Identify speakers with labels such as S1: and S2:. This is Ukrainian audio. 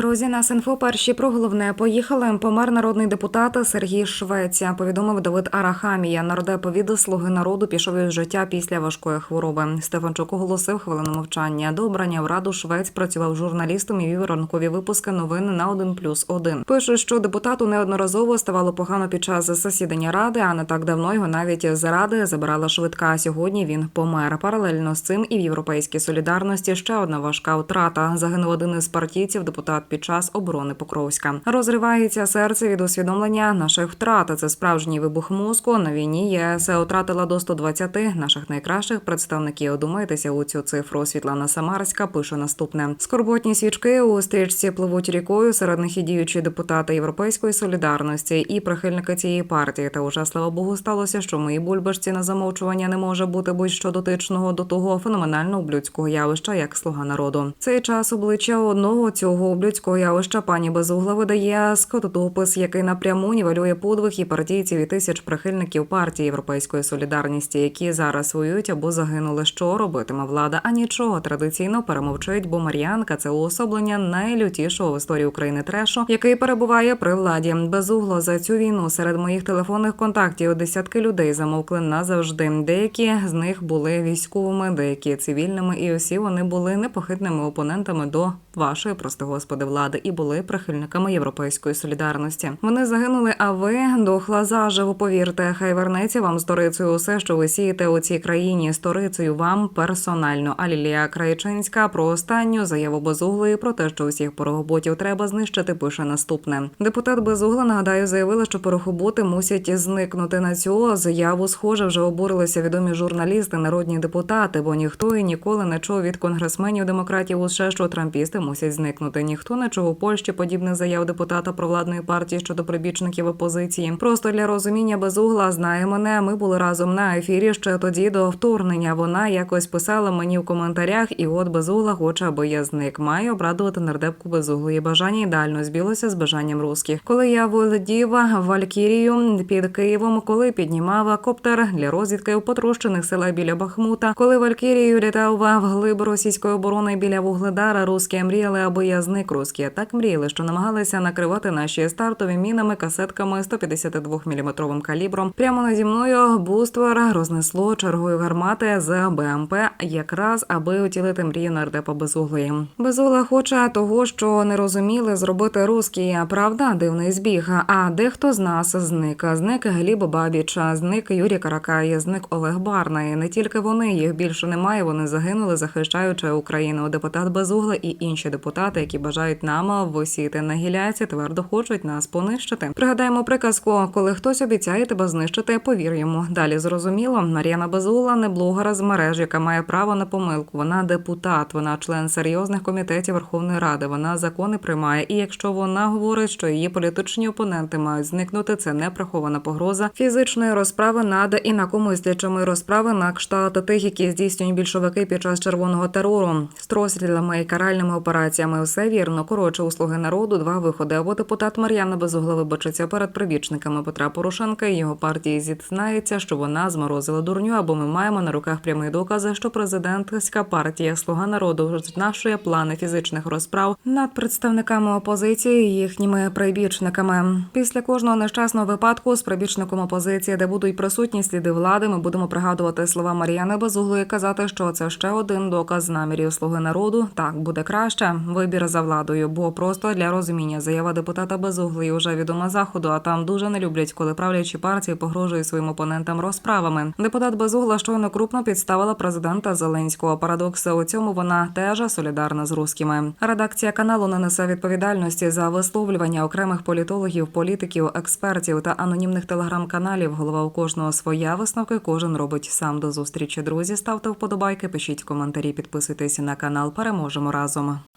S1: Друзі, нас інфо перші про головне поїхали. Помер народний депутат Сергій Швеця. Повідомив Давид Арахамія. Нардеп від слуги народу пішов із життя після важкої хвороби. Стефанчук оголосив хвилину мовчання. До обрання в раду Швець працював журналістом і вів ранкові випуски новин на 1 плюс 1. Пише, що депутату неодноразово ставало погано під час засідання ради, а не так давно його навіть з ради забирала швидка. Сьогодні він помер. Паралельно з цим і в європейській солідарності ще одна важка втрата. Загинув один із партійців, депутат під час оборони Покровська. Розривається серце від усвідомлення наших втрат. Це справжній вибух мозку. На війні ЄС втратила до 120 наших найкращих представників. Думайтеся у цю цифру. Світлана Самарська пише наступне: скорботні свічки у стрічці пливуть рікою. Серед них і діючі депутати Європейської солідарності і прихильники цієї партії. Та уже слава Богу, сталося, що мої бульбашці на замовчування не може бути будь-що дотичного до того феноменально ублюдського явища, як слуга народу. Цей час обличчя одного цього ублюдського явища пані Безугла видає скототопис, який напряму нівелює подвиг і партійців і тисяч прихильників партії Європейської солідарності, які зараз воюють або загинули. Що робитиме влада? А нічого традиційно перемовчить, бо Мар'янка це уособлення найлютішого в історії України трешу, який перебуває при владі. Безугло за цю війну серед моїх телефонних контактів десятки людей замовкли назавжди. Деякі з них були військовими, деякі цивільними, і усі вони були непохитними опонентами до вашої, прости господи, влади і були прихильниками європейської солідарності. Вони загинули. А ви дохла заживо. Повірте, хай вернеться вам сторицею усе, що ви сієте у цій країні. Сторицею вам персонально. А Лілія Краєчинська про останню заяву безуглої про те, що усіх порохоботів треба знищити. Пише наступне. Депутат безугла нагадаю заявила, що порохоботи мусять зникнути на цю заяву. Схоже, вже обурилися відомі журналісти, народні депутати, бо ніхто і ніколи не чув від конгресменів демократів усе, що трампісти мусять зникнути. Ніхто не чув у Польщі подібних заяв депутата провладної партії щодо прибічників опозиції. Просто для розуміння безугла знає мене. Ми були разом на ефірі ще тоді до вторгнення. Вона якось писала мені в коментарях, і от безугла хоче, аби я зник. Маю обрадувати нардепку безуглої бажання ідеально збілося з бажанням русських. Коли я володів Валькірію під Києвом, коли піднімав коптер для розвідки у потрощених села біля Бахмута, коли Валькірію літав вглиб російської оборони біля Вугледара, русські мріяли, аби я зник русські. Так мріяли, що намагалися накривати наші стартові мінами, касетками 152 мм калібром. Прямо наді мною буствер рознесло чергою гармати з БМП, якраз аби утілити мрію нардепа безуглої. Безугла хоче того, що не розуміли зробити русські. Правда, дивний збіг. А дехто з нас зник. Зник Гліб Бабіч, зник Юрій Каракай, зник Олег Барна. Не тільки вони, їх більше немає. Вони загинули, захищаючи Україну. Депутат Безугла і інші депутати, які бажають нам висіти на гіляці, твердо хочуть нас понищити. Пригадаємо приказку, коли хтось обіцяє тебе знищити, повір йому. Далі зрозуміло, Мар'яна Безугла не блогера з мереж, яка має право на помилку. Вона депутат, вона член серйозних комітетів Верховної Ради. Вона закони приймає. І якщо вона говорить, що її політичні опоненти мають зникнути, це не прихована погроза фізичної розправи над інакомислячими розправи на кшталт тих, які здійснюють більшовики під час червоного терору, з розстрілами і каральними операціями. Все вірно. Коротше, услуги народу, два виходи. Або депутат Мар'яна Безугла вибачиться перед прибічниками Петра Порошенка і його партії зізнається, що вона зморозила дурню. Або ми маємо на руках прямі докази, що президентська партія Слуга народу знашує плани фізичних розправ над представниками опозиції і їхніми прибічниками. Після кожного нещасного випадку з прибічником опозиції, де будуть присутні сліди влади, ми будемо пригадувати слова Мар'яни Безуглої, казати, що це ще один доказ намірів слуги народу. Так буде краще. Вибір за владою, бо просто для розуміння заява депутата Безуглої вже відома заходу. А там дуже не люблять, коли правлячі партії погрожують своїм опонентам розправами. Депутат Безугла щойно крупно підставила президента Зеленського. Парадокс у цьому вона теж солідарна з русскими. Редакція каналу не несе відповідальності за висловлювання окремих політологів, політиків, експертів та анонімних телеграм-каналів. Голова у кожного своя висновки. Кожен робить сам до зустрічі. Друзі, ставте вподобайки, пишіть коментарі, підписуйтесь на канал. Переможемо разом.